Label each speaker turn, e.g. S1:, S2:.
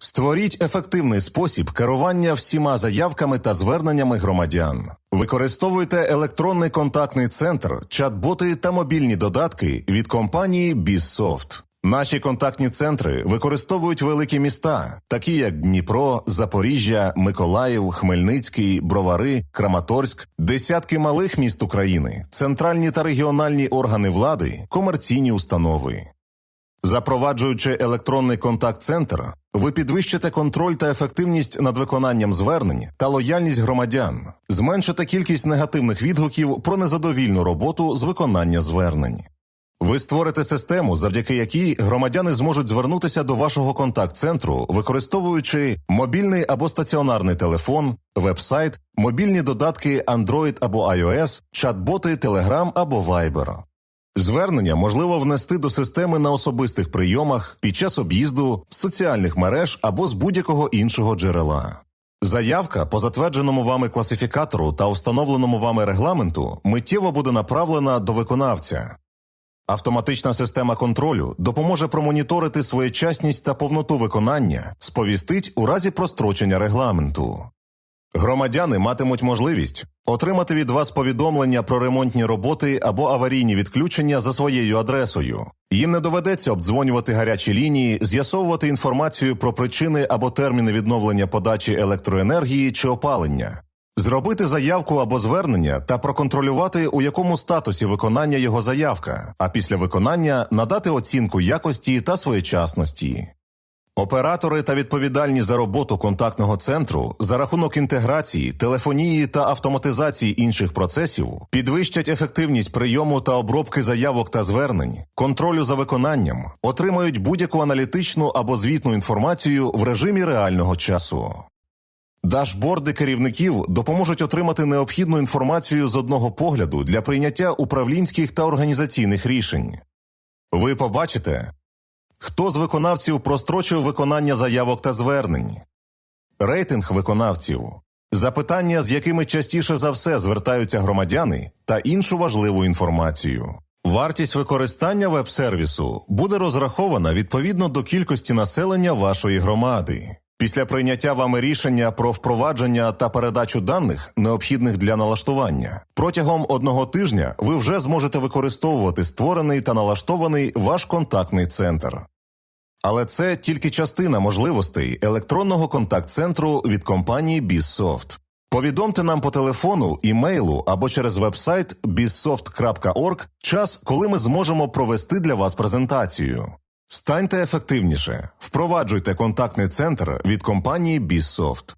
S1: Створіть ефективний спосіб керування всіма заявками та зверненнями громадян. Використовуйте електронний контактний центр, чат-боти та мобільні додатки від компанії BizSoft. Наші контактні центри використовують великі міста, такі як Дніпро, Запоріжжя, Миколаїв, Хмельницький, Бровари, Краматорськ, десятки малих міст України, центральні та регіональні органи влади, комерційні установи. Запроваджуючи електронний контакт-центр, ви підвищите контроль та ефективність над виконанням звернень та лояльність громадян, зменшите кількість негативних відгуків про незадовільну роботу з виконання звернень. Ви створите систему, завдяки якій громадяни зможуть звернутися до вашого контакт-центру, використовуючи мобільний або стаціонарний телефон, веб-сайт, мобільні додатки Android або iOS, чат-боти Telegram або Viber. Звернення можливо внести до системи на особистих прийомах під час об'їзду, соціальних мереж або з будь-якого іншого джерела. Заявка по затвердженому вами класифікатору та встановленому вами регламенту миттєво буде направлена до виконавця. Автоматична система контролю допоможе промоніторити своєчасність та повноту виконання, сповістить у разі прострочення регламенту. Громадяни матимуть можливість отримати від вас повідомлення про ремонтні роботи або аварійні відключення за своєю адресою. Їм не доведеться обдзвонювати гарячі лінії, з'ясовувати інформацію про причини або терміни відновлення подачі електроенергії чи опалення. Зробити заявку або звернення та проконтролювати, у якому статусі виконання його заявка, а після виконання надати оцінку якості та своєчасності. Оператори та відповідальні за роботу контактного центру за рахунок інтеграції, телефонії та автоматизації інших процесів підвищать ефективність прийому та обробки заявок та звернень, контролю за виконанням, отримають будь-яку аналітичну або звітну інформацію в режимі реального часу. Дашборди керівників допоможуть отримати необхідну інформацію з одного погляду для прийняття управлінських та організаційних рішень. Ви побачите, хто з виконавців прострочив виконання заявок та звернень, рейтинг виконавців, запитання, з якими частіше за все звертаються громадяни, та іншу важливу інформацію. Вартість використання веб-сервісу буде розрахована відповідно до кількості населення вашої громади. Після прийняття вами рішення про впровадження та передачу даних, необхідних для налаштування, протягом одного тижня ви вже зможете використовувати створений та налаштований ваш контактний центр. Але це тільки частина можливостей електронного контакт-центру від компанії BizSoft. Повідомте нам по телефону, імейлу або через вебсайт bizsoft.org час, коли ми зможемо провести для вас презентацію. Станьте ефективніше, впроваджуйте контактний центр від компанії BizSoft.